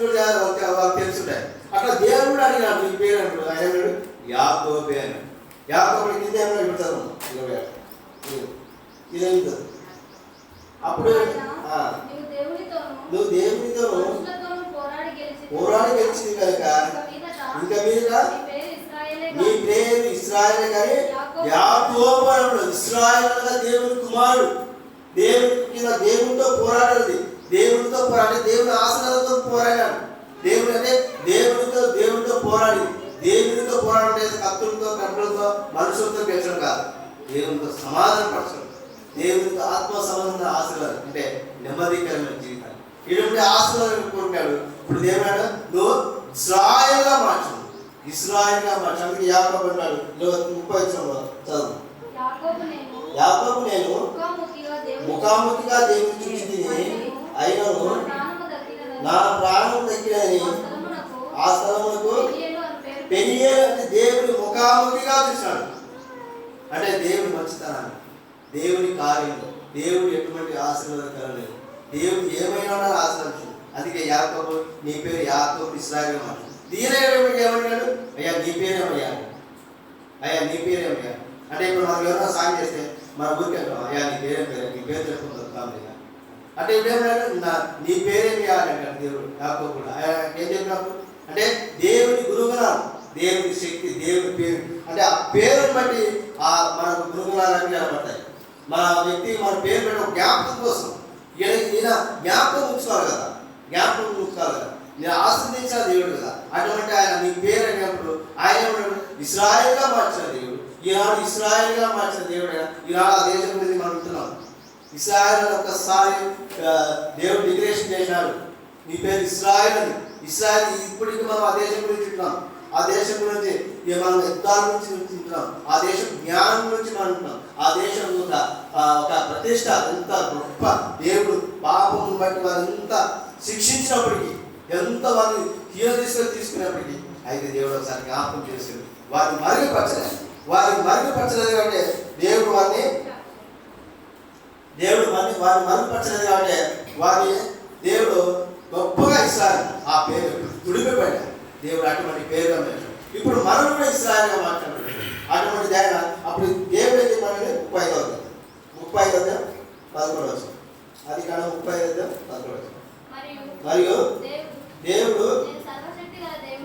వాళ్ళకి తెలుసుంటాయి. అక్కడ దేవుడు అడిగాడు నీ పేరు అంటాడు ఆయన యాకోబే అని యాకోబుడి కింద ఏమన్నా పెడతారు ఇరవై ఇదే ఉంటుంది అప్పుడు నువ్వు దేవునితో పోరాడి గెలిచి పోరాడి గెలిచింది కనుక ఇక మీద నీ పేరు ఇస్రాయల్ కానీ యాకోబు ఇస్రాయల్ దేవుని కుమారుడు. దేవుని కింద దేవునితో పోరాడాలి దేవునితో పోరాడి దేవుని ఆశనాలతో పోరాడాడు. దేవుని అంటే దేవునితో దేవునితో పోరాడి. దేవునితో పోరాడే కత్తులతో కట్టులతో మనుషులతో గెలిచడం కాదు. దేవునితో సమాధాన పరచడం. దేవునితో ఆత్మ సంబంధ ఆశీర్వాదం అంటే నెమ్మదికరమైన జీవితం ఇటువంటి ఆశీర్వాదం కోరుకాడు ఇప్పుడు దేవుడు నువ్వు ఇస్రాయల్గా మార్చు. ఇస్రాయల్గా మార్చు. అందుకే యాకోబు ముప్పై వచ్చిన చదువు. యాకోబు నేను ముఖాముఖిగా దేవుని చూసి అయినను నా ప్రాణం తగ్గినని ఆ స్థలమునకు ఆ స్థలమునకు పెనియేలు అని పేరు పెనియే అంటే దేవుని ముఖాముఖిగా చూశాడు. అంటే దేవుని మంచితనాన్ని దేవుని కార్యంలో దేవుడు ఎటువంటి ఆశీర్వాదకరం లేదు దేవుడు ఏమైనా ఆశ్రయించు అందుకే యాకోబు నీ పేరు యాకోబు ఇస్రాయల్ మాట దీని ఏమన్నాడు అయ్యా నీ పేరేమయ్యా అయ్యా. నీ పేరేమయ్యా అంటే ఇప్పుడు మనం ఎవరైనా సాయం చేస్తే మన ఊరికి అయ్యా నీ పేరేం పేరు నీ పేరు చెప్పుకుంటాం అంటే ఇప్పుడు నా నీ పేరేమి చేయాలంటాడు దేవుడు? యాకో కూడా. ఏం చెప్పినప్పుడు అంటే దేవుని గురుగుణాలు దేవుని శక్తి దేవుని పేరు. అంటే ఆ పేరుని బట్టి ఆ మనకు గురుగుణాలన్నీ కనబడతాయి. మన వ్యక్తి మన పేరు పెట్టే ఒక జ్ఞాపకం కోసం. ఈయన ఈయన జ్ఞాపకం ఉంచుకోవాలి కదా. జ్ఞాపకం ఉంచుకోవాలి కదా. నేను ఆశ్రదించిన దేవుడు కదా. అటువంటి ఆయన నీ పేరు అనేప్పుడు ఆయన ఇస్రాయల్గా మార్చిన దేవుడు. ఈనాడు ఇస్రాయల్గా మార్చిన దేవుడు ఈనాడు ఆ దేశం గురించి మనం ఉంటున్నాం ఇస్రాయల్ ఒకసారి దేవుడు డిక్లరేషన్ చేశాడు. నీ పేరు ఇస్రాయల్ అని. ఇస్రాయల్ ఇప్పటికి మనం ఆ దేశం గురించి ఉంటున్నాం ఆ దేశం గురించి ఇక మనం యుద్ధాల నుంచి ఉంటున్నాం ఆ దేశం జ్ఞానం నుంచి మనం ఉంటున్నాం ఆ దేశం ఒక ఒక ప్రతిష్ట ఎంత గొప్ప దేవుడు పాపం బట్టి వారంతా శిక్షించినప్పటికీ ఎంత వారిని హీరో తీసుకొని తీసుకున్నప్పటికీ అయితే దేవుడు ఒకసారి జ్ఞాపకం చేశాడు. వారిని మరుగుపరచలేదు. వారిని మరుగుపరచలేదు కాబట్టి దేవుడు వారిని దేవుడు వారిని వారిని మరుగుపరచలేదు కాబట్టి వారి దేవుడు గొప్పగా ఇస్రాయల్ ఆ పేరు తుడిపిపోయాడు దేవుడు అటువంటి పేరు ఇప్పుడు మనం కూడా ఇస్రాయల్గా మాట్లాడాడు అటువంటి ఆయన అప్పుడు దేవుడు అయితే మనల్ని ముప్పై ఐదో అధ్యాయం. ముప్పై ఐదో అధ్యాయం, పదకొండు వచ్చిన అది కాడ ముప్పై ఐదో పదకొండు వచ్చిన మరియు దేవుడు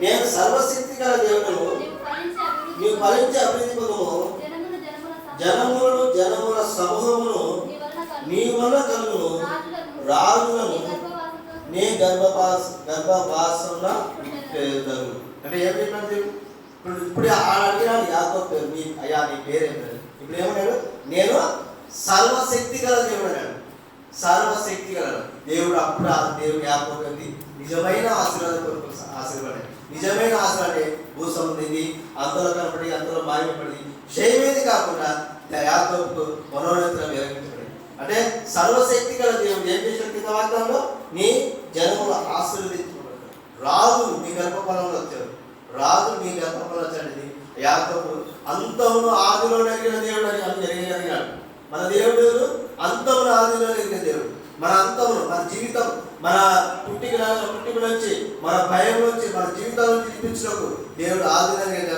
నేను సర్వశక్తి గల దేవుడు. నీవు ఫలించి అభివృద్ధి పొందుము. జనములు నీ వల్ల కలుగును రాజులను రాజులను నీ గర్భపాస గర్భపాసన పేదలు అంటే ఏం చెప్పినది ఇప్పుడు ఇప్పుడు ఆడ అడిగినాడు యాకో పేరు నీ అయ్యా నీ పేరు పేరు? ఇప్పుడు ఏమన్నాడు? నేను సర్వశక్తి గల దేవుడు అన్నాడు. సర్వశక్తి గల దేవుడు. అప్పుడు ఆ దేవుడు యాకో నిజమైన ఆశీర్వాదం కొరకు ఆశీర్వాదం. నిజమైన ఆశీర్వాదే భూసంది అంతలో కనపడి అంతలో మాయపడి క్షయమేది కాకుండా యాకోబుకు మనోనేత్రం వెలిగించబడి అంటే సర్వశక్తి గల దేవుడు ఏం చేసిన కింద వాగ్దానంలో నీ జనములు ఆశీర్వదించుకున్నాడు రాజు మీ గర్భఫలంలో వచ్చాడు. రాజు మీ గర్భఫలంలో వచ్చాడు యాకోబు అంతమును ఆదిలో నగిన దేవుడు అని అని జరిగినాడు మన దేవుడు అంతమును ఆదిలో నగిన దేవుడు. మన అంతమును మన జీవితం మన పుట్టిక పుట్టిక నుంచి మన భయం నుంచి మన జీవితాల నుంచి చూపించినకు దేవుడు ఆదిలో ఎరిగిన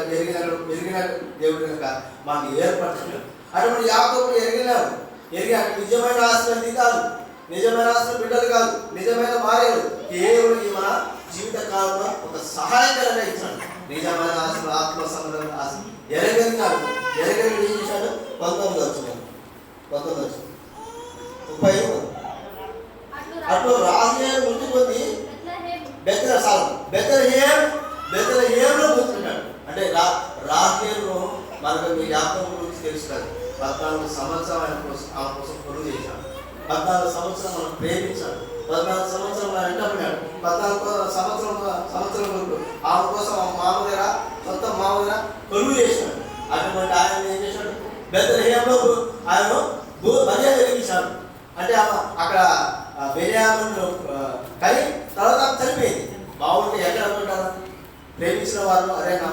పెరిగిన దేవుడు కనుక మనకి ఏర్పరచున్నాడు అటువంటి యాకోబు ఎరిగినాడు ఎరిగాడు నిజమైన ఆశ్రయం కాదు నిజమైన ఆశ్రయం బిడ్డలు కాదు నిజమైన భార్యలు. కేవలం ఈ మన జీవిత కాలంలో ఒక సహాయకరంగా ఇచ్చాడు. నిజమైన ఆశ్రయం ఆత్మ సంబంధం ఆశ కాదు ఎరగని ఏం చేశాడు? పంతొమ్మిది వచ్చిన పంతొమ్మిది వచ్చిన ముప్పై అటు రాజే ముందు. కొద్ది బెత్తర బెత్తల సాలం బెత్తల ఏం బెత్తర ఏంలో కూర్చుంటాడు. అంటే రా రాహేలు మనకు మీ జ్ఞాపకం గురించి తెలుస్తుంది. పద్నాలుగు సంవత్సరం ఆయన కోసం ఆమె కోసం పొరుగు చేశాడు. పద్నాలుగు సంవత్సరం మనం ప్రేమించాడు పద్నాలుగు సంవత్సరం మనం వెంటబడినాడు పద్నాలుగు సంవత్సరం సంవత్సరం వరకు ఆమె కోసం మామ దగ్గర సొంత మామ దగ్గర కొలువు చేశాడు. అటువంటి ఆయన ఏం చేశాడు? బెత్తల ఆయన భూ మర్యాద వెలిగించాడు. అంటే అక్కడ బెనియామను కానీ తర్వాత తెలిపేది చనిపోయింది. బాగుంటే ఎక్కడ ఉంటారు? ప్రేమించిన వారు అరే నా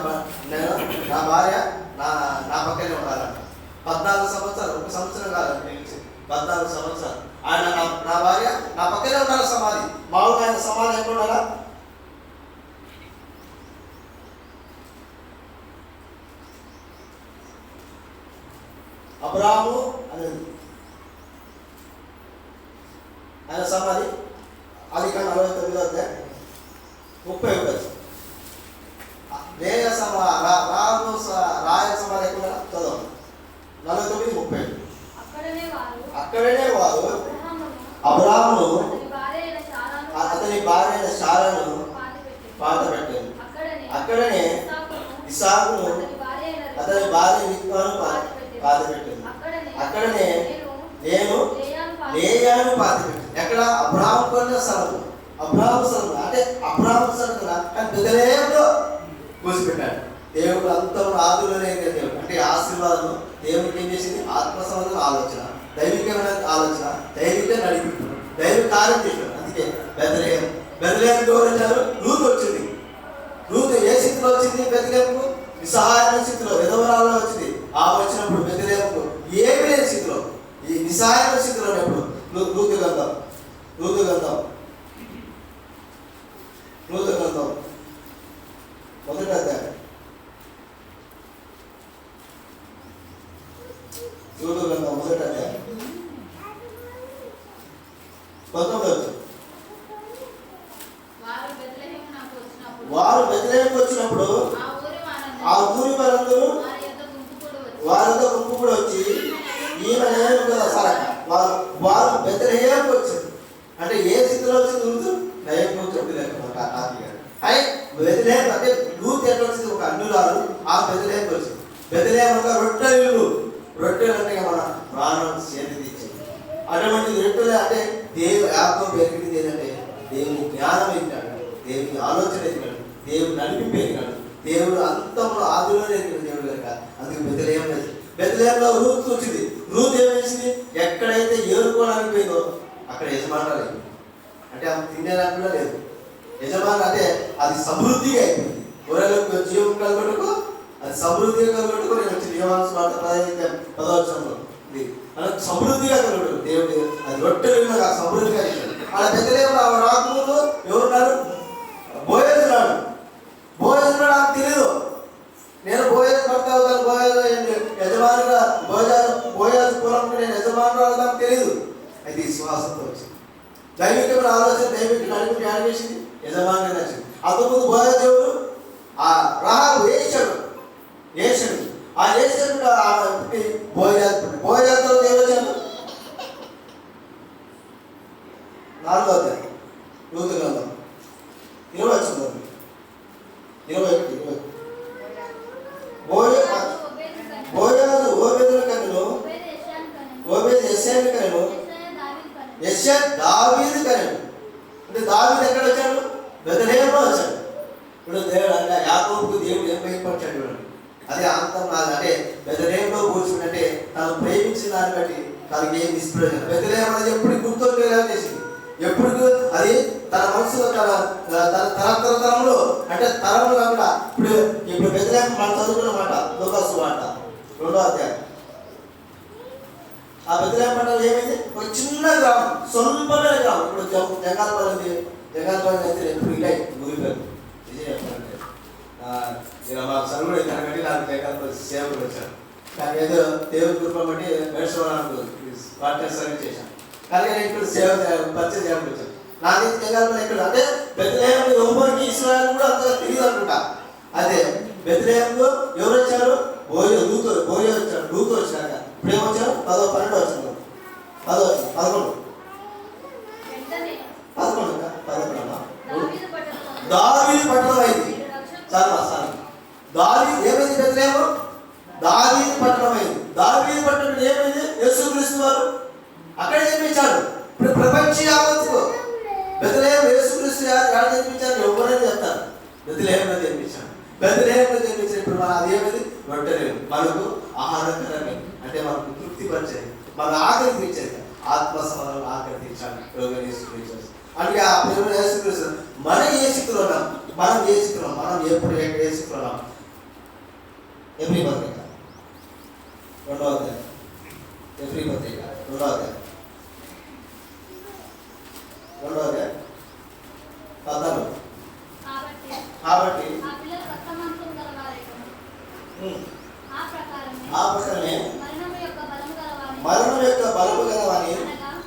నేను నా భార్య నా నా పక్కనే ఉండాలంట. పద్నాలుగు సంవత్సరాలు ఒక సంవత్సరం కాదు పద్నాలుగు సంవత్సరాలు. ఆయన నా నా భార్య నా పక్కనే ఉండాలి సమాధి. మామూలుగా ఆయన సమాధి ఎక్కడున్నారా అబ్రాము అనేది ఆయన సమాధి అది కానీ అరవై తొమ్మిది వద్ద ముప్పై ఒకటి. వేయ సమా రాయ సమాధి ఎక్కడ చదవండి. నలభై తొమ్మిది ముప్పై. అక్కడనే వారు అబ్రహామును అతని భార్య పాతిపెట్టారు. పాత పెట్టారు అక్కడనే ఇసాకును అతని భార్య విత్వాను. పాత పెట్టారు అక్కడనే నేను లేయాను పాతి- పెట్టాను ఎక్కడ? అబ్రాహం కొన్న స్థలం అబ్రాహం స్థలం అంటే అబ్రాహం కదా. కానీ బెదలేంలో కూసిపెట్టాడు దేవుడు అంతం ఆదులోనే దేవుడు అంటే ఆశీర్వాదం దేవుడికి ఏం చేసింది? ఆత్మ సంబంధం ఆలోచన. దైవికమైన ఆలోచన. దైవిక నడిపి దైవిక కార్యం చేశాడు. అందుకే బెదలేం బెదలేం గౌరవించారు రూత్ వచ్చింది. రూత్ ఏ స్థితిలో వచ్చింది బెదలేంకు నిస్సహాయమైన స్థితిలో విధవరాల్లో వచ్చింది. ఆ వచ్చినప్పుడు బెదలేంకు ఏమి లేని స్థితిలో ఈ నిస్సహాయమైన స్థితిలో ఉన్నప్పుడు రూ- రూతు గంధం రూతు గంధం రూతు గంధం మొదట అధ్యాయం. రూతు గంధం మొదటి అధ్యాయం. పంతొమ్మిది వచ్చింది వారు బెదలేంకు వచ్చినప్పుడు ఆ ఊరి వారందరూ వారంతా గుంపు కూడా వచ్చి ఈమె నేను కదా సరే. వారు వారు బెదలేంకు వచ్చింది. అంటే ఏ స్థితిలో వచ్చింది రూతు నయం చెప్పలేక అయి బెదలేం అంటే రూత్ ఎట్లా వచ్చింది? ఒక అన్నురాలు ఆ బెదలేంకి వచ్చింది. బెదలేం ఒక రొట్టెలు రొట్టెలు అంటే ఇక మన ప్రాణం చేతి తెచ్చింది అటువంటి రొట్టెలు అంటే దేవు యాపం పెరిగింది ఏంటంటే దేవుని జ్ఞానం ఎదిగాడు దేవుని ఆలోచన ఎదిగాడు దేవుడు నడిపి ఎదిగాడు దేవుడు అంతంలో ఆదిలోనే ఎదిగాడు దేవుడు కనుక అందుకు బెదలేం బెదలేంలో రూత్ వచ్చింది. రూత్ ఏం చేసింది ఎక్కడైతే ఏరుకోవడానికి పోయిందో అక్కడ యజమానురాలు అంటే ఆమె తినేదానికి కూడా లేదు. యజమాని అంటే అది సమృద్ధిగా అయిపోయింది. గొర్రెలకు జీవం కలగొట్టుకో అది సమృద్ధిగా కలగొట్టుకో నేను వచ్చి నియమాన స్వార్థ పదహైదు పదవచనంలో ఇది సమృద్ధిగా కలగడు దేవుడి అది రొట్టెలు ఆ సమృద్ధిగా ఇచ్చాడు అలా పెద్దలేము రాకముందు ఎవరున్నారు? బోయేస్తున్నాడు బోయేస్తున్నాడు నాకు తెలియదు నేను బోయేజ్ భర్త అవుతాను బోయేజ్ యజమానిగా బోయా బోయాజ్ పూర్వం నేను యజమానురాలు నాకు తెలియదు అది ఈ శ్వాసంతో వచ్చింది. దైవికమైన ఆలోచన దైవిక నడిపి యాడ్ చేసింది. యజమానుగా నచ్చింది అంతకుముందు బోయాజ్ ఎవరు ఆ రాహాబు ఏషడు ఏషడు ఆ ఏషడు బోయాజ్ బోయాజ్ తర్వాత ఏమొచ్చాను నాలుగో అధ్యాయం యూత్ గ్రంథం ఇరవై వచ్చింది ఇరవై ఒకటి ఇరవై ఒకటి. బోయ బోయాజు ఓబేదు కనెను. బోయాజు ఓబేదుల కన్నును ఓబేదు యెషాను కనెను. ఓబేదు ఎస్ఐని కన్నును యెషయా దావీదు కనెను. యశ దావీదు కనెను అంటే దావీదు ఎక్కడ వచ్చాడు బెదలేలో వచ్చాడు ఇప్పుడు దేవుడు అంటే యాకోబుకు దేవుడు ఏం భయపడ్డాడు చూడండి అదే అంతం నాది అంటే బెదలేంలో కూర్చుంటే తను ప్రేమించిన దాన్ని బట్టి తనకి ఏం నిష్ప్రయోజనం బెదలేం ఎప్పుడు గుర్తుండేలా చేసింది. ఎప్పుడు అది తన మనసులో తన తన తన తరంలో అంటే తరంలో కాకుండా ఇప్పుడు ఇప్పుడు బెదలేం మనం చదువుకున్న మాట లోకాసు మాట రెండో అధ్యాయం. ఆ బెదలేం మండలం ఏమైంది? ఒక చిన్న గ్రామం సొంతమైన గ్రామం. ఇప్పుడు జం- జంగాలపల్లి ఉంది జంగాలపల్లి అయితే ఎప్పుడు ఇలా ముగిపోయారు నిజం చెప్పాలంటే ఆ, మా సరువుడు ఇక్కడ కట్టి నాకు జంగాలపల్లి సేవకుడు వచ్చారు. కానీ ఏదో దేవుడి కృప బట్టి వేసుకోవడానికి పార్ట్నర్ సర్వీస్ చేశాను నేను ఇక్కడ సేవ పరిచయం వచ్చాను నాకు జంగాలపల్లి ఎక్కడ అంటే బెదలేం ఎవరికి ఇస్రాయల్ కూడా అంతగా తెలియదు అనుకుంటా. అదే బెత్లేహంలో ఎవరు వచ్చారు? బోయ దూత బోయ వచ్చాడు దూత వచ్చాక ఇప్పుడు ఏమొచ్చారు పదో పన్నెండు వచ్చింది. పదో వచ్చింది పదకొండు. పదకొండు ఇంకా పదకొండు? అమ్మా దావీదు పట్టణంలో దావీదు పట్టణం అయింది. చాలా సార్ దావీ ఏమైంది బెత్లేహం దావీదు పట్టణం అయింది దావీదు పట్టణం ఏమైంది యేసుక్రీస్తు వారు అక్కడ జన్మించాడు ఇప్పుడు ప్రపంచ యావత్తు బెత్లేహం యేసుక్రీస్తు యాడ జన్మించారు ఎవరైనా చెప్తారు బెత్లేహంలో జన్మించాడు బెత్లేహంలో జన్మించినప్పుడు మన అదేమిది రొట్టెలు. మనకు ఆహారకరమే. అంటే మనకు తృప్తిపరిచేది. మన ఆకలి తీర్చేది ఆత్మ సమరం ఆకలి తీర్చాలి యోగం యేసుక్రీస్తు అంటే ఆ ప్రేమ యేసుక్రీస్తు మనం ఏ స్థితిలో ఉన్నాం మనం ఏ స్థితిలో మనం ఎప్పుడు ఎక్కడ ఏ స్థితిలో ఉన్నాం ఎవ్రీ పత్రిక రెండో అధ్యాయం. ఎవ్రీ పత్రిక రెండో అధ్యాయం. రెండో అధ్యాయం. కథలు. కాబట్టి ఆ ప్రకారమే మరణం యొక్క బలము గలవాని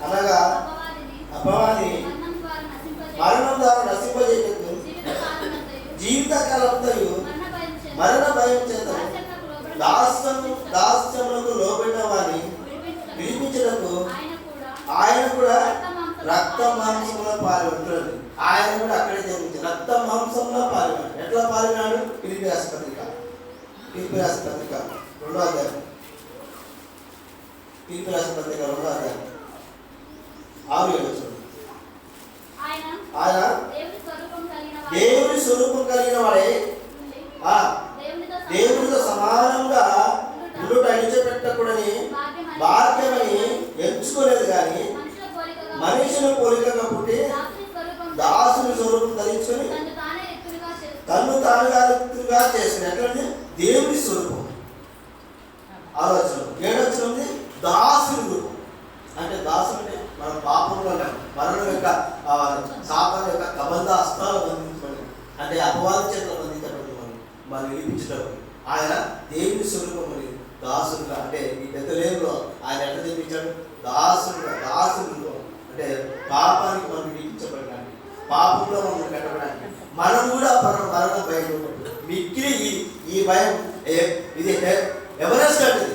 అనగా అపవాదిని మరణం ద్వారా నశింపజేయటకు జీవితకాలంతయు మరణ భయం చేత దాస్యం దాస్యములకు లోబడిన వారిని విడిపించటకు ఆయన కూడా రక్త మాంసముల పాల్గొంటున్నది ఆయన కూడా అక్కడే జన్మించాడు రక్త మాంసంలో పాల్గొన్నాడు ఎట్లా పాల్గొన్నాడు పిలిపి పత్రిక. పిలిపి పత్రిక. రెండో అధ్యాయం. పిలిపి పత్రిక రెండో అధ్యాయం. ఆరు ఏడు ఆయన దేవుని స్వరూపం కలిగిన వాడై. దేవునితో సమానంగా ఉండుట. విడిచిపెట్టకూడని భాగ్యమని ఎంచుకోలేదు కానీ మనుషుల పోలికగా పుట్టి దాసుని స్వరూపం ధరించుకొని తను తానుగా రిక్తుగా చేసుకుని ఎట్లంటే దేవుని స్వరూపం. ఆలోచన. ఏడొచ్చిన ఉంది దాసుని రూపం. అంటే దాసుడు అంటే మన పాపంలో మరణం యొక్క శాపం యొక్క కబంధ హస్తాలు బంధించబడి అంటే అపవాద చేతులు బంధించబడి మనం మనం విడిపించడం. ఆయన దేవుని స్వరూపం అని దాసుడుగా అంటే ఈ పెద్దలేములో ఆయన ఎట్లా తెప్పించాడు దాసుడుగా దాసుడుగా అంటే పాపానికి మనం విడిపించబడడానికి పాపంలో మమ్మల్ని పెట్టడానికి. మనం కూడా మరణ మరణం భయం మిక్కిలి ఈ ఈ భయం. ఇది ఎవరెస్ట్ అంటే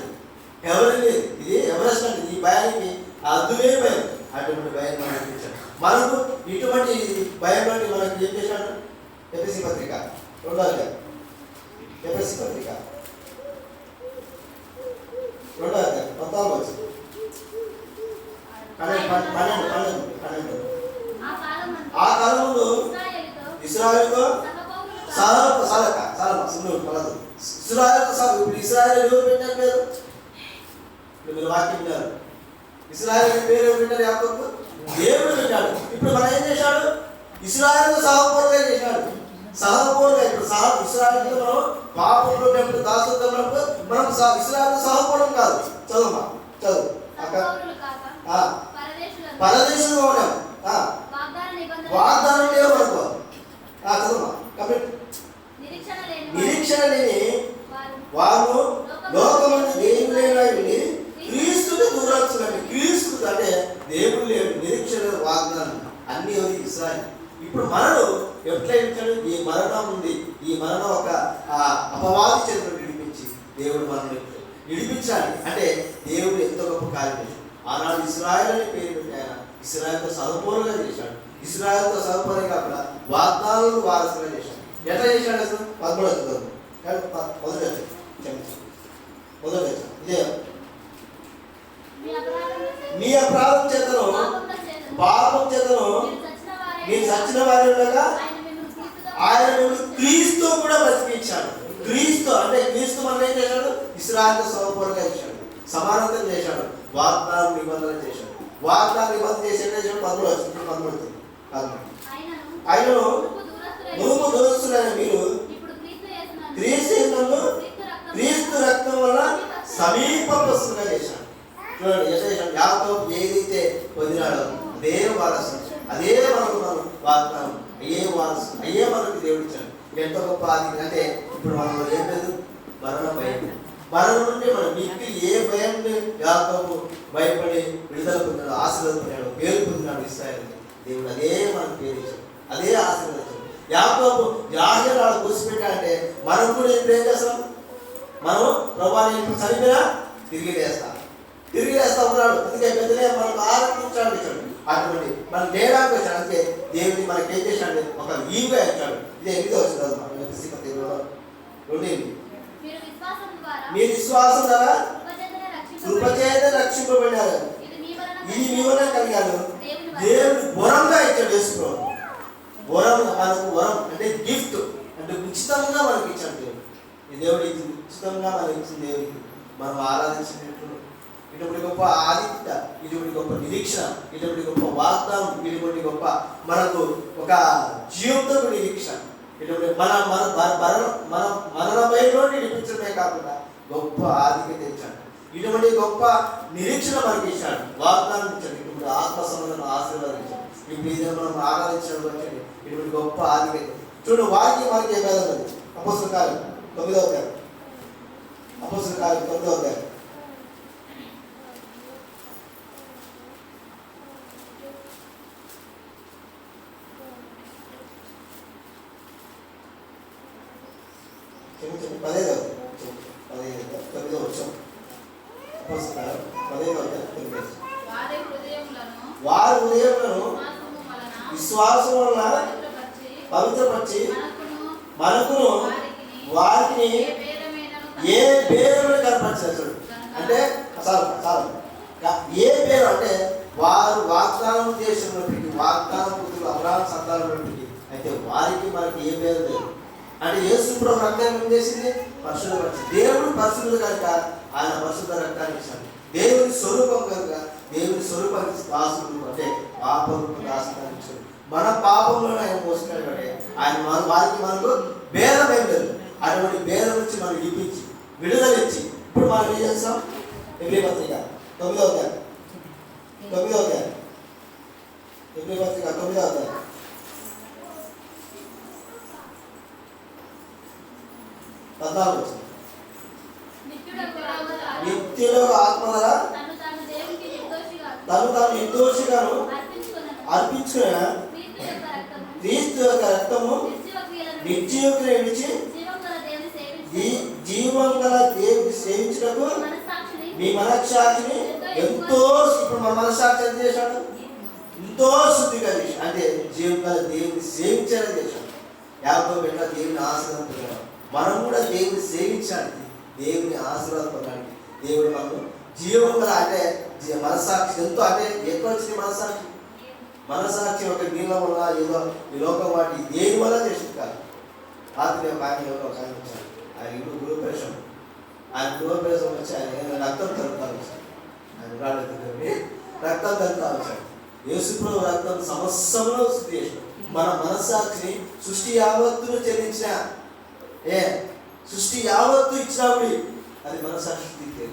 ఎవరు ఇది ఎవరెస్ట్ అంటే ఈ భయానికి అద్దులే భయం. అటువంటి భయం మనం అనిపించాడు మనకు ఇటువంటి భయం నుండి మనకు ఏం చేశాడు? ఎపిసి పత్రిక. రెండో ఎపిసి పత్రిక. రెండో పద్నాలుగు వచ్చింది పన్నెండు పన్నెండు పన్నెండు పన్నెండు. ఆ కాలంలో ఇస్రాయల్తో సారా సాలక సాలమ సున్ను పలదు ఇస్రాయల్ సార్ ఇప్పుడు ఇస్రాయల్ ఎవరు పెట్టారు పేరు? మీరు వాక్యం విన్నారు. ఇస్రాయల్ పేరు ఎవరు పెట్టారు యాకోబు దేవుడు పెట్టాడు. ఇప్పుడు మనం ఏం చేశాడు? ఇస్రాయల్ సహపూర్వగా చేశాడు? సహపూర్వగా ఇప్పుడు సహ ఇస్రాయల్ మనం పాపంలో ఉన్నప్పుడు దాసత్వం ఉన్నప్పుడు మనం సహ- ఇస్రాయల్ సహపూర్వం కాదు. చదువు. పరదేశులను పరదేశంలో ఉన్నాం ఆ, వాగ్దాన నిబంధన వాగ్దానం లేవు అనుకో ఆ, చదువుమా? కంప్లీట్. నిరీక్షణ లేని వారు. లేని లోకమందు దేవుడు లేని క్రీస్తుని దూరచులండి క్రీస్తు అంటే దేవుడు లేడు నిరీక్షణ వాగ్దానం. అన్ని ఇస్రాయల్. ఇప్పుడు మనను ఎట్లా ఇచ్చాడు ఈ మరణం ఉంది. ఈ మరణం ఒక అపవాది చేతులు విడిపించి దేవుడు మనల్ని విడిపించాలి. అంటే దేవుడు ఎంతో గొప్ప కార్యం ఆనాడు ఇస్రాయల్ అని పేరు పెట్టి ఆయన ఇస్రాయల్తో సదుపూర్గా చేశాడు. ఇస్రాయల్తో సదుపూర్గా కాకుండా వాగ్దానాలను వారసుగా చేశాడు ఎట్లా చేశాడు అసలు? పదమూడు చదువు మొదటి మొదటి ఇదే. మీ అపరాధం చేతను పాపం చేతను. మీరు చచ్చిన వారే. ఉండగా ఆయన మిమ్మల్ని క్రీస్తు కూడా బ్రతికించాడు క్రీస్తు అంటే క్రీస్తు మనం ఏం చేశాడు? ఇస్రాయల్ సమపూర్గా చేశాడు. సమానతం చేశాడు. వాగ్దానం నిబంధన చేశాడు. వాగ్దానం నిబంధన చేసి పదమూడు వచ్చింది. పదమూడు ఆయనను నువ్వు మీరు క్రీస్తు రక్తం వల్ల చూడండి ఏదైతే పొందినాడో అదే వారసు అదే మనకు మనం వాగ్దానం అయ్యే వారసు అయ్యే మనకు దేవుడు ఇచ్చాడు ఎంత గొప్ప అది అంటే ఇప్పుడు మనం ఏం లేదు? మరణ భయం. మరణం నుండి మనం మీకు ఏ భయం భయపడి విడుదల పొందాడు ఆశీర్వదించాడు పేరు పొందినాడు ఇస్రాయల్ దేవుడు అదే మనకు పేరు అదే ఆశీర్వదించాడు యాకోబు యాహ్యనాడు కూర్చిపెట్టాడంటే మనం కూడా ఇప్పుడు ఏం చేస్తాం? మనం ప్రభాని ఇప్పుడు చనిపోయినా తిరిగి లేస్తాం. తిరిగి లేస్తా ఉన్నాడు. అందుకే పెద్దలే మనకు ఆరోపించాడు ఇచ్చాడు అటువంటి మనం లేడానికి వచ్చాడు. అందుకే దేవుని మనకి ఏం చేశాడు ఒక ఈవుగా ఇచ్చాడు. ఇదే ఎనిమిదో వచ్చింది మన శ్రీమతి మీ విశ్వాసం ద్వారా కృపచేత రక్షింపబడినారు. ఇది మీ వలన కలిగాను వలన. దేవుడు వరంగా ఇచ్చాడు యేసుప్రభు వరం మనకు వరం అంటే గిఫ్ట్ అంటే ఉచితంగా మనకి ఇచ్చాడు దేవుడు. ఈ దేవుడు ఇది ఉచితంగా మనకి ఇచ్చిన దేవుడికి మనం ఆరాధించినట్లు ఇటువంటి గొప్ప ఆదిత్య ఇటువంటి గొప్ప నిరీక్షణ ఇటువంటి గొప్ప వాగ్దానం ఇటువంటి గొప్ప మనకు ఒక జీవితపు నిరీక్షణ. ఇటువంటి మన మన మన- మన మన మరణపై కాకుండా గొప్ప ఆధిక్యత ఇచ్చాడు. ఇటువంటి గొప్ప నిరీక్షణ మనకి ఇచ్చాడు. వాగ్దానం ఇచ్చాడు. ఇటువంటి ఆత్మ సంబంధం ఆశీర్వాదించాడు ఇప్పుడు ఇది మనం ఆరాధించడం ఇటువంటి గొప్ప ఆధిక్యత చూడు వారికి మనకి ఏ భేదం లేదు అపోసల కాలం తొమ్మిదవ అధ్యాయం. అపోసల కాలం తొమ్మిదవ అధ్యాయం క్షమించండి పదహైదు పదహైదు తొమ్మిదో వచ్చాం అపోస్తులారు పదహైదు తొమ్మిది వారి హృదయములను వారి ఉదయములను విశ్వాసము వలన విశ్వాసం వలన పవిత్రపరిచి పవిత్రపరిచి మనకును మనకును వారికిని వారిని ఏ భేదమైనను ఏ పేరు కనపరిచారు చూడు అంటే చాలు చాలు కా- ఏ పేరు అంటే వారు వాగ్దానం చేసినప్పటికీ వాగ్దానం పుత్రులు అబ్రాహం సంతానమైనప్పటికీ అయితే వారికి మనకి ఏ పేరు లేదు అంటే యేసు ప్రభు రక్తం ఏం చేసింది పరిశుద్ధ రక్తం. దేవుడు పరిశుద్ధుడు కనుక ఆయన పరిశుద్ధ రక్తాన్ని ఇచ్చాడు దేవుని స్వరూపం కనుక దాసుడు అంటే పాపం దాసుడు మన పాపంలో ఆయన మోసుకున్నాడు అంటే ఆయన మన వారికి మనకు భేదం ఏం లేదు. అటువంటి భేదం నుంచి మనం ఇప్పించి విడుదల ఇచ్చి ఇప్పుడు మనం ఏం చేస్తాం? ఎబ్రి పత్రిక తొమ్మిదవ అధ్యాయం. తొమ్మిదవ అధ్యాయం. ఎబ్రి పత్రిక తొమ్మిదవ అధ్యాయం. పద్నాలుగు వచ్చింది నిత్యుడకు రాగల నిత్యుల ఆత్మ ద్వారా తను తాను దేవునికి నిర్దోషిగా తను తాను నిర్దోషిగాను అర్పించుకొనను. క్రీస్తు యొక్క రక్తము నిర్జీవ నిర్జీవకుని విడిచి జీవం గల దేవుని సేవించి జీ- జీవం గల దేవుని సేవించుటకు మనస్సాక్షిని మీ మనస్సాక్షిని ఎంతో ఇప్పుడు మన మనస్సాక్షి ఎంత చేశాడు? ఎంతో శుద్ధిగా చేశాడు. అంటే జీవం గల దేవుని సేవించాలని చేశాడు. యాభై పెట్ట దేవుని ఆశీర్వాదం పొందాడు. మనం కూడా దేవుని సేవించడానికి దేవుని ఆశీర్వాదం పొందడానికి దేవుడు మనకు జీవం గల అంటే జీ- మనస్సాక్షి. ఎంతో అదే ఎక్కడ వచ్చింది మనసాక్షి మనసాక్షి ఒక నీళ్ళ వల్ల ఏదో ఈ లోకం వాటి దేని వల్ల చేసింది కాదు. రాత్రి ఒక ఆయన ఎవరో ఒక ఆయన వచ్చాడు ఆయన ఇల్లు గృహప్రవేశం. ఆయన గృహప్రవేశం వచ్చి ఆయన ఏదో రక్తం తలుపుతారు వచ్చాడు ఆయన రాళ్ళ దగ్గర రక్తం తరుపుతా వచ్చాడు యేసుప్రభు రక్తం సమస్యలో శుద్ధి చేసాడు మన మనస్సాక్షిని సృష్టి యావత్తును చెల్లించిన ఏ? సృష్టి యావత్తు ఇచ్చినప్పుడు అది మనసాక్షి శుద్ధి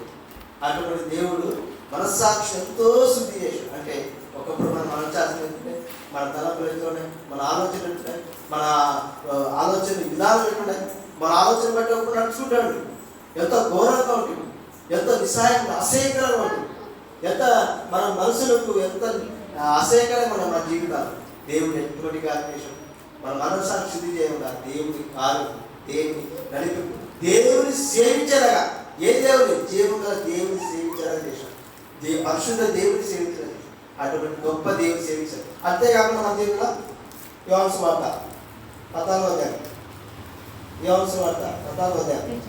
అటువంటి దేవుడు మనస్సాక్షి ఎంతో శుద్ధి చేసి అంటే ఒకప్పుడు మన మనసాక్షి ఏంటంటే మన తలపులు ఎట్లున్నాయి మన ఆలోచన ఎట్లున్నాయి మన ఆలోచన విధానం ఎట్లున్నాయి మన ఆలోచన బట్టి ఒకప్పుడు నడుచుకుంటాడు. ఎంత ఘోరంగా ఉంటుంది ఎంత నిస్సాయం అసహ్యకరంగా ఉంటుంది. ఎంత మన మనసులకు ఎంత ఆ, అసహ్యకరంగా మన మన జీవితాలు. దేవుడు ఎటువంటి కార్యక్రమం మన మనసాక్షి శుద్ధి చేయకుండా దేవుని కారు దేవుని నడిపి దేవుని సేవించేలాగా. ఏ దేవుని? జీవంగా దేవుని సేవించేలాగా చేశాడు. దే పరిశుద్ధ దేవుని సేవించేలాగా అటువంటి గొప్ప దేవుని సేవించాడు. అంతేకాకుండా మన దేవుడు యోన్స్ వార్త పద్నాలుగో అధ్యాయం. యోన్స్ వార్త పద్నాలుగో అధ్యాయం.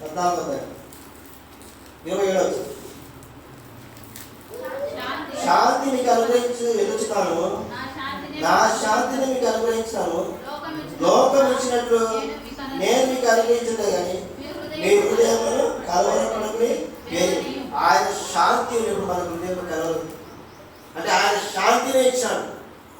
పద్నాలుగో అధ్యాయం. ఇరవై ఏడవచ్చు వచ్చింది. శాంతి శాంతి మీకు అనుగ్రహించి ఎదుచుతాను నా శాంతిని మీకు అనుగ్రహించాను. లోకం ఇచ్చినట్లు నేను మీకు అనుగ్రహించాను. నేను మీకు అనుగ్రహించలే కానీ మీ హృదయంలో హృదయమును కలవరపడకుని ఆయన శాంతి మన హృదయంలో కలవదు అంటే ఆయన శాంతినే ఇచ్చాడు.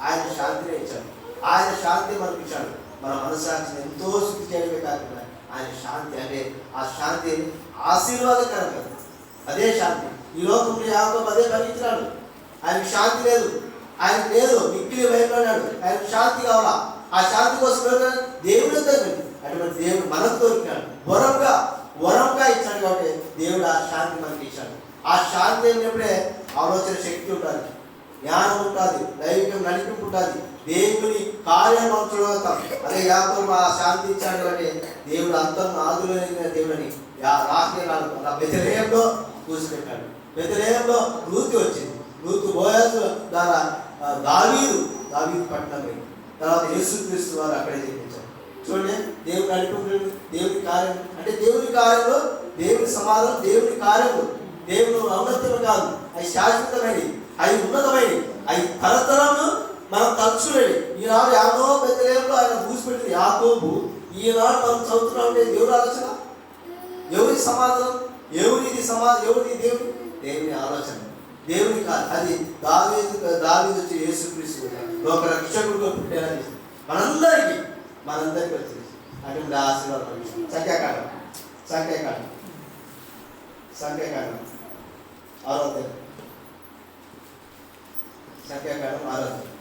ఆయన శాంతినే ఇచ్చాడు. ఆయన శాంతి మనకి ఇచ్చాడు. మన మనసాక్షిని ఎంతో శుద్ధి చేయడమే కాకుండా ఆయన శాంతి అంటే ఆ శాంతి ఆశీర్వాదకరంగా. అదే శాంతి. ఈ లోకంలో యాకోబు అదే కలిగించినాడు ఆయనకు శాంతి లేదు. ఆయన లేదు. మిక్కిలి భయపడ్డాడు. ఆయనకు శాంతి కావాలా? ఆ శాంతి కోసం దేవుడు తగ్గింది అటువంటి దేవుడు మనకు దొరికినాడు. వరంగా వరంగా ఇచ్చాడు కాబట్టి దేవుడు ఆ శాంతి మనకి ఇచ్చాడు. ఆ శాంతి అయినప్పుడే ఆలోచన శక్తి ఉంటుంది జ్ఞానం ఉంటుంది దైవికం నడిపింపు ఉంటుంది దేవుని కార్యం మనం అదే యాకోబు ఆ శాంతి ఇచ్చాడు కాబట్టి దేవుడు అంతం ఆదులైన దేవుడని రాష్ట్రీయాలు వ్యతిరేకంలో కూర్చిపెట్టాడు వ్యతిరేకంలో రూతి వచ్చింది. రూతు బోయాసు ద్వారా ఆ, దావీదు దావీదు పట్టణం తర్వాత యేసుక్రీస్తు వారు అక్కడే చూడండి దేవుని నడిపింపు దేవుని కార్యం. అంటే దేవుని కార్యంలో దేవుని సమాధానం దేవుని కార్యము. దేవుని ఔన్నత్యం కాదు. అవి శాశ్వతమైనవి అవి ఉన్నతమైనవి అవి తరతరము మనం తలుచుకునేవి ఈనాడు యాదో పెద్దలేములో ఆయన పూసిపెట్టిన యాకోబు ఈనాడు మనం చదువుతున్నాం అంటే దేవుడు ఆలోచన? ఎవరి సమాధానం? ఎవరిది సమాధానం ఎవరిది దేవుడు దేవుని? ఆలోచన. దేవుని కాదు అది దావీదు దావీదు వచ్చి యేసుక్రీస్తు. లోక రక్షకుడుగా పుట్టారని మనందరికీ మనందరికీ వచ్చింది. అటువంటి ఆశీర్వాదం. సంఖ్యాకాండం. సంఖ్యాకాండం. సంఖ్యాకాండం. ఆరో అధ్యాయం. సంఖ్యాకాండం ఆరో అధ్యాయం.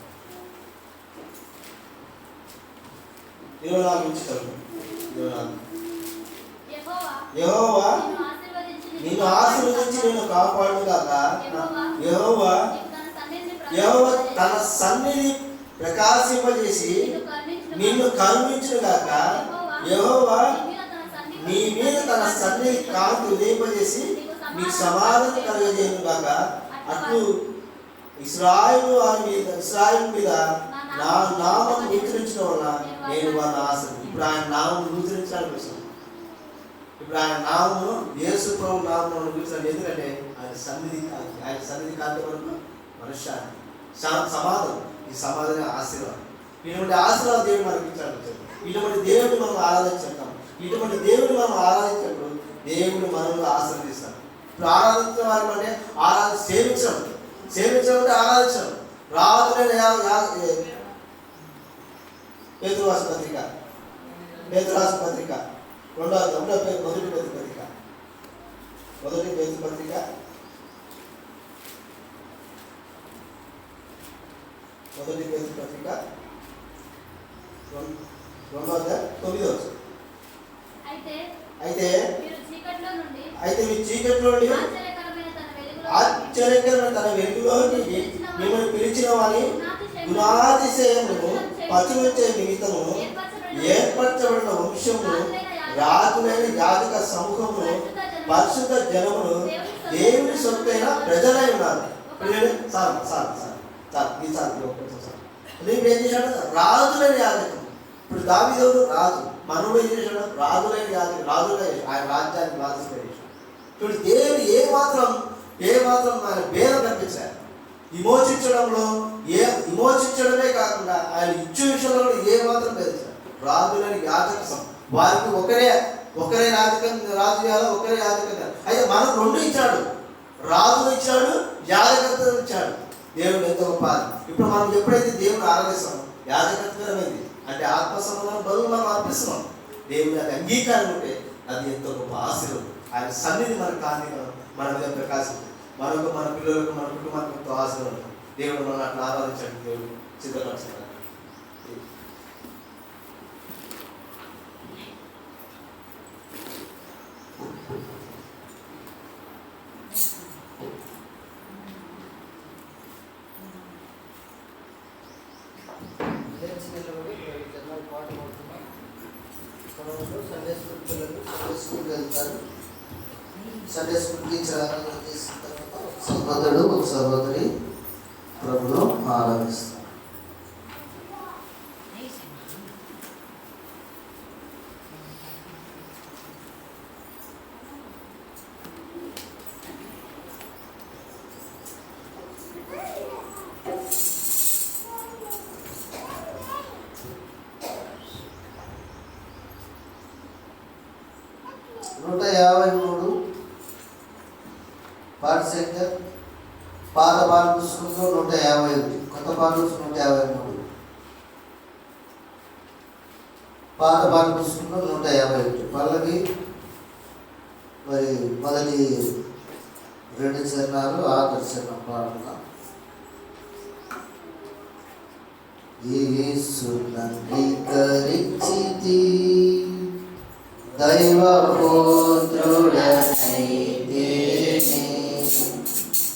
ఇరవై నాలుగు నుంచి చదువు. ఇరవై నాలుగు. యెహోవా నిన్ను ఆశీర్వదించి నిన్ను కాపాడు కాక యెహోవా యెహోవా. తన సన్నిధి ప్రకాశింపజేసి నిన్ను కరుణించుగాక యహోవా నీ మీద తన సన్నిధి కాంతి ఉదయింపజేసి నీకు సమాధానం కలగజేయను గాక అట్లు ఇస్రాయిల్ వారి మీద ఇస్రాయిల్ మీద నా నామం నూతరించడం వల్ల నేను వారిని ఆశ ఇప్పుడు ఆయన నామం నూతరించడానికి కోసం ఇప్పుడు ఆయన నామము యేసు ప్రభు నామం పిలిచాడు ఎందుకంటే ఆయన సన్నిధి ఆయన సన్నిధి కాంతి వరకు మనశ్శాంతి శా- సమాధానం ఈ సమాధానం ఆశీర్వాదం ఇటువంటి ఆశలు దేవుడు మనకి ఇచ్చాడు ఇటువంటి దేవుడిని మనం ఆరాధించాం ఇటువంటి దేవుడిని మనం ఆరాధించినప్పుడు దేవుడు మనల్ని ఆశ్రదిస్తాడు ఇప్పుడు ఆరాధించిన వారు అంటే ఆరాధన సేవించడం. సేవించడం అంటే ఆరాధించడం. రావద్దులైన పేతురాస పత్రిక. పేతురాస పత్రిక. రెండవ రెండవ మొదటి పేద పత్రిక. మొదటి పేద పత్రిక. మొదటి పేద పత్రిక. రెండో అధ్యాయం తొమ్మిదో. అయితే అయితే మీ చీకట్లో ఆశ్చర్యకరమైన తన వెలుగులోకి మిమ్మల్ని పిలిచిన గుణాతిశయమును నిమిత్తము ఏర్పరచబడిన వంశమును రాజులైన సమూహమును పరిశుద్ధ జనమును దేవుని సొత్తైన ప్రజలై ఉన్నారు. ఈ ఏం చేశాడు? రాజులైన యాజకం ఇప్పుడు దావిదేవుడు రాజు మనవుడు చేశాడు రాజులైన కాదు రాజులే ఆయన రాజ్యాన్ని బాధ్యత ఇప్పుడు దేవుడు ఏ మాత్రం ఏ మాత్రం ఆయన పేరు కనిపించారు విమోచించడంలో ఏ విమోచించడమే కాకుండా ఆయన ఇచ్చే విషయంలో ఏ మాత్రం భేదించారు రాజులని యాజకసం వారికి ఒకరే ఒకరే రాజకం రాజు చేయాలి ఒకరే యాజకం చేయాలి అయితే మనం రెండు ఇచ్చాడు. రాజు ఇచ్చాడు యాజకత్వం ఇచ్చాడు. దేవుడు ఎంతో గొప్ప ఇప్పుడు మనం ఎప్పుడైతే దేవుని ఆరాధిస్తామో యాజకత్వమైంది అంటే ఆత్మ సంబంధం బదులు మనం అర్పిస్తున్నాం. దేవుని అది అంగీకారం ఉంటే అది ఎంతో గొప్ప ఆశీర్వదం. ఆయన సన్నిధి మన కాంతి మన మీద ప్రకాశించింది మనకు మన పిల్లలకు మన కుటుంబానికి ఎంతో ఆశీర్వదం. దేవుడు మనం అట్లా ఆరాధించండి. దేవుడు సిద్ధపరచాలి లేచి నిలబడి రెండు జనాలు పాట పాడుతున్నాం తర్వాత సండే స్కూల్ పిల్లలు సండే స్కూల్కి వెళ్తారు సండే స్కూల్ టీచర్ ఆరాధన చేసిన తర్వాత ఒక సహోదరుడు ఒక సహోదరి ప్రభులో ఆరాధిస్తారు నూట యాభై మూడు పాట సెంటర్ పాత పాట పుస్తకంలో నూట యాభై ఒకటి కొత్త పాట పుస్తకం నూట యాభై మూడు. పాత పాట పుస్తకంలో నూట యాభై ఒకటి పల్లవి మరి మొదటి రెండు చరణాలు ఆఖరి చరణం పాడుతున్నాం యేసునందీకరించితి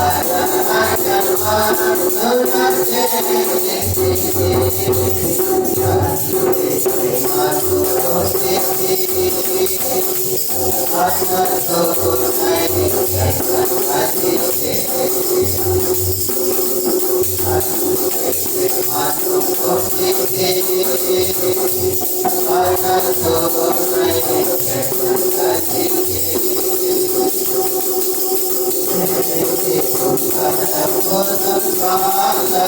I'm not so afraid of దైవపుత్రుడనైతేనే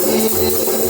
యేసునందీకరించితి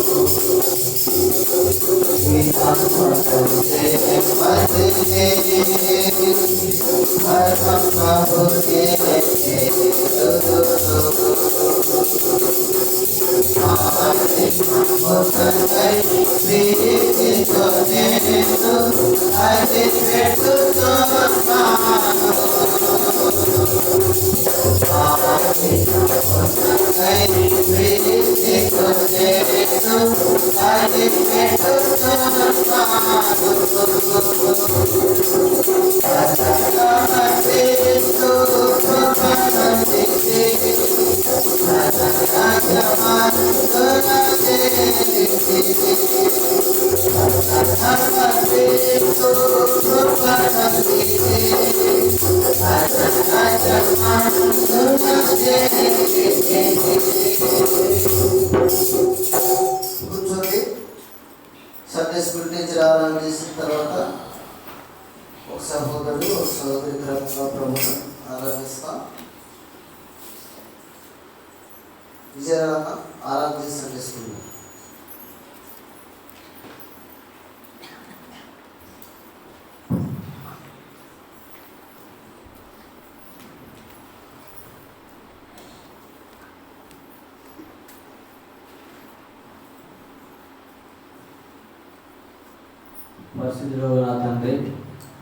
పరిస్థితిలో నా తండ్రి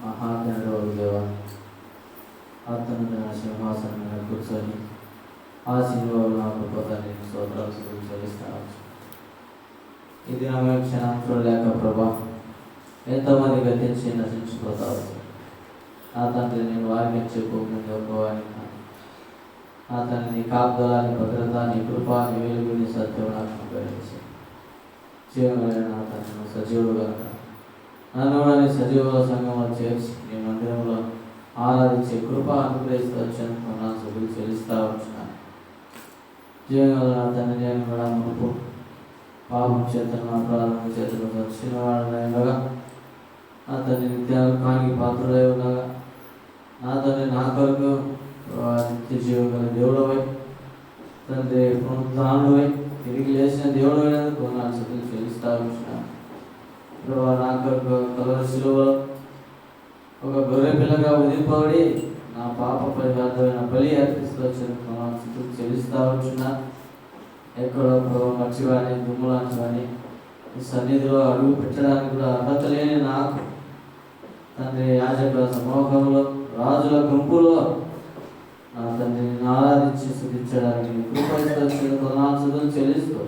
మహాగణుడు దేవ అతను నా సింహాసనం కూర్చొని ఆ సింహంలో నా కృపతాన్ని స్తోత్రాలు చెల్లిస్తాను. ఇది నా మీద క్షణం చూడలేక ప్రభా ఎంతోమంది గతించి నశించిపోతారు. నా తండ్రి నేను వారికి చెప్పుకుంది ఒక్కవాడిని నా తండ్రి నీ కాపుదల నీ భద్రత నీ కృప నీ వెలుగు నీ సత్యం నాకు అనుగ్రహించి. జీవనమైన నా తండ్రి సజీవుడుగా నన్ను సజీవ నీ సజీవుల సంఘంలో చేర్చి నీ మందిరంలో ఆరాధించే కృప అనుగ్రహిస్తూ వచ్చాను నా సభ్యులు చెల్లిస్తూ వచ్చినాను జీవనంలో నా తండ్రి నేను కూడా మునుపు పాపం చేతను అపరాధం చేతులు వచ్చిన వాడనగా నా నిత్యాలు నిత్యానికి పాత్రలై ఉండగా నా తండ్రి నా కొరకు నిత్య జీవగల దేవుడవై తండ్రి పునరుద్ధానుడవై తిరిగి లేచిన దేవుడు అయినందుకు నా సభ్యులు చెల్లిస్తూ వచ్చినాను ప్రభా నా కొరకు శిలువ ఒక గొర్రె పిల్లగా ఉదింపబడి నా పాప పరిహారమైన బలి అర్పిస్తూ వచ్చిన స్థితికి చెల్లిస్తూ ఉంటున్నా ఎక్కడో ప్రభావ మర్చి కానీ దుమ్ము కానీ ఈ సన్నిధిలో అడుగు పెట్టడానికి కూడా అర్హత లేని నాకు తండ్రి యాజకుల సమూహంలో రాజుల గుంపులో నా తండ్రిని ఆరాధించి స్థుతించడానికి కృపరిస్తూ వచ్చిన కొనాల్సిందో చెల్లిస్తూ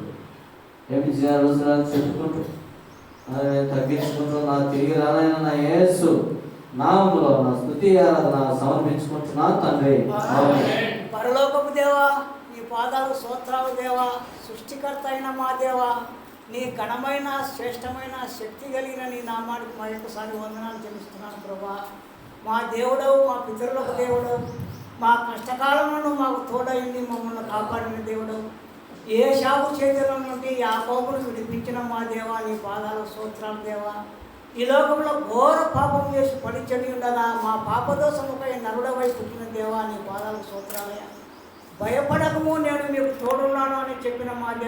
ఏమి చేయాలి అవసరాలు చెప్పుకుంటూ నేను తగ్గించుకుంటూ నా తిరిగి రానైనా నా యేసు నామంలో నా స్థుతి ఆరాధన సమర్పించుకుంటున్నాను తండ్రి. పరలోకపు దేవా నీ పాదాలు స్తోత్రాలు దేవా సృష్టికర్త అయిన మా దేవా నీ ఘనమైన శ్రేష్టమైన శక్తి కలిగిన నీ నామానికి మా యొక్కసారి వందనాలు చెల్లిస్తున్నాను ప్రభా. మా దేవుడవు మా పితరులకు దేవుడు మా కష్టకాలంలో మాకు తోడైంది మమ్మల్ని కాపాడిన దేవుడు ఏ షాపు చేతిలో నుండి ఆ కోపును విడిపించిన మా దేవా నీ పాదాల స్తోత్రాలు దేవా? ఈ లోకంలో ఘోర పాపం చేసి పడిచడి ఉండగా మా పాపదోషముపై నరుడవై పుట్టిన దేవా నీ పాదాల స్తోత్రాలయ భయపడకము నేను మీకు తోడున్నాను అని చెప్పిన మా దేవా